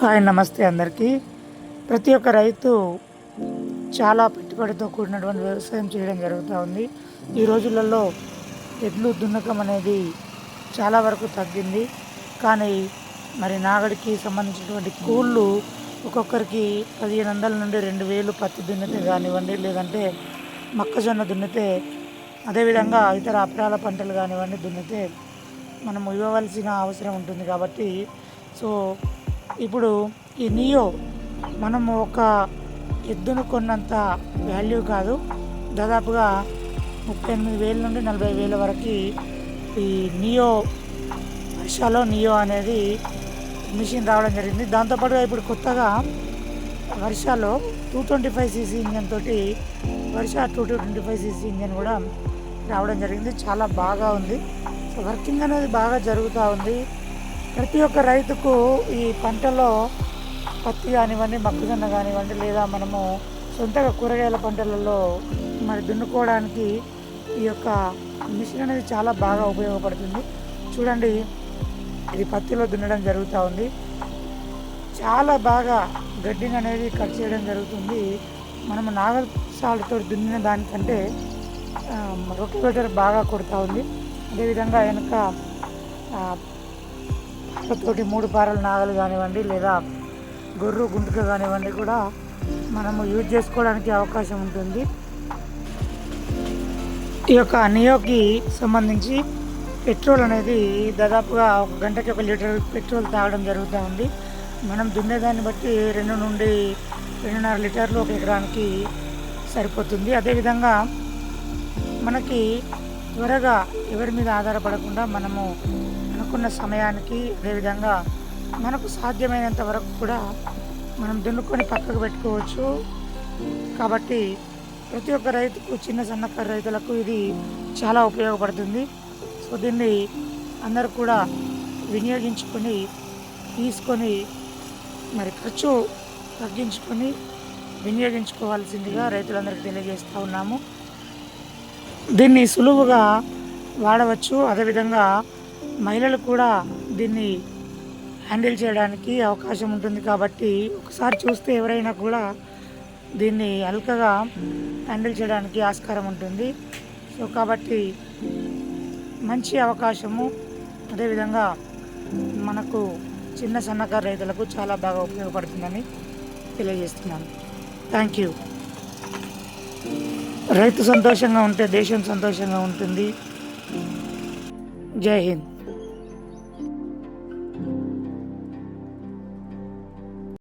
Hi నమస్తే అందరికీ. ప్రతి ఒక్క రైతు చాలా పెట్టుబడితో కూడినటువంటి వ్యవసాయం చేయడం జరుగుతూ ఉంది. ఈ రోజులలో ఎడ్లు దున్నకం అనేది చాలా వరకు తగ్గింది. కానీ మరి నాగడికి సంబంధించినటువంటి కూళ్ళు ఒక్కొక్కరికి పదిహేను వందల నుండి రెండు వేలు పత్తి దున్నితే కానివ్వండి లేదంటే మొక్కజొన్న దున్నితే అదేవిధంగా ఇతర అపరాల పంటలు కానివ్వండి దున్నితే మనం ఇవ్వవలసిన అవసరం ఉంటుంది కాబట్టి. సో ఇప్పుడు ఈ నియో మనము ఒక ఎద్దును కొన్నంత వాల్యూ కాదు. దాదాపుగా ముప్పై ఎనిమిది వేల నుండి నలభై వేల వరకు ఈ నియో వర్షాలో నియో అనేది మిషన్ రావడం జరిగింది. దాంతోపాటుగా ఇప్పుడు కొత్తగా వర్షాలో two twenty five CC engine తోటి వర్ష two two twenty five CC engine కూడా రావడం జరిగింది. చాలా బాగా ఉంది. సో వర్కింగ్ అనేది బాగా జరుగుతూ ఉంది. ప్రతి ఒక్క రైతుకు ఈ పంటలో పత్తి కానివ్వండి మొక్కజొన్న కానివ్వండి లేదా మనము సొంతగా కూరగాయల పంటలలో మరి దున్నుకోవడానికి ఈ యొక్క మిషన్ అనేది చాలా బాగా ఉపయోగపడుతుంది. చూడండి ఇది పత్తిలో దున్నడం జరుగుతూ ఉంది. చాలా బాగా గడ్డిని అనేది కట్ చేయడం జరుగుతుంది. మనము నాగల్ సాల్ట్తో దున్నిన దానికంటే రొట్టెబెటర్ బాగా కొడుతూ ఉంది. అదేవిధంగా వెనుక తోటి మూడు పారల నాగలు కానివ్వండి లేదా గొర్రు గుంటుక కానివ్వండి కూడా మనము యూజ్ చేసుకోవడానికి అవకాశం ఉంటుంది. ఈ యొక్క నియోకి సంబంధించి పెట్రోల్ అనేది దాదాపుగా ఒక గంటకి ఒక లీటర్ పెట్రోల్ తాగడం జరుగుతూ ఉంది. మనం దున్నేదాన్ని బట్టి రెండు నుండి రెండున్నర లీటర్లు ఒక ఎకరానికి సరిపోతుంది. అదేవిధంగా మనకి త్వరగా ఎవరి మీద ఆధారపడకుండా మనము అనుకున్న సమయానికి అదేవిధంగా మనకు సాధ్యమైనంత వరకు కూడా మనం దున్నుకొని పక్కకు పెట్టుకోవచ్చు. కాబట్టి ప్రతి ఒక్క రైతుకు చిన్న సన్నకారు రైతులకు ఇది చాలా ఉపయోగపడుతుంది. సో దీన్ని అందరూ కూడా వినియోగించుకొని తీసుకొని మరి ఖర్చు తగ్గించుకొని వినియోగించుకోవాల్సిందిగా రైతులందరికీ తెలియజేస్తూ ఉన్నాము. దీన్ని సులువుగా వాడవచ్చు. అదేవిధంగా మహిళలు కూడా దీన్ని హ్యాండిల్ చేయడానికి అవకాశం ఉంటుంది కాబట్టి ఒకసారి చూస్తే ఎవరైనా కూడా దీన్ని అల్కగా హ్యాండిల్ చేయడానికి ఆస్కారం ఉంటుంది. సో కాబట్టి మంచి అవకాశము. అదేవిధంగా మనకు చిన్న సన్నకారు రైతులకు చాలా బాగా ఉపయోగపడుతుందని తెలియజేస్తున్నాను. థ్యాంక్ యూ రైతు సంతోషంగా ఉంటే దేశం సంతోషంగా ఉంటుంది. జై హింద్.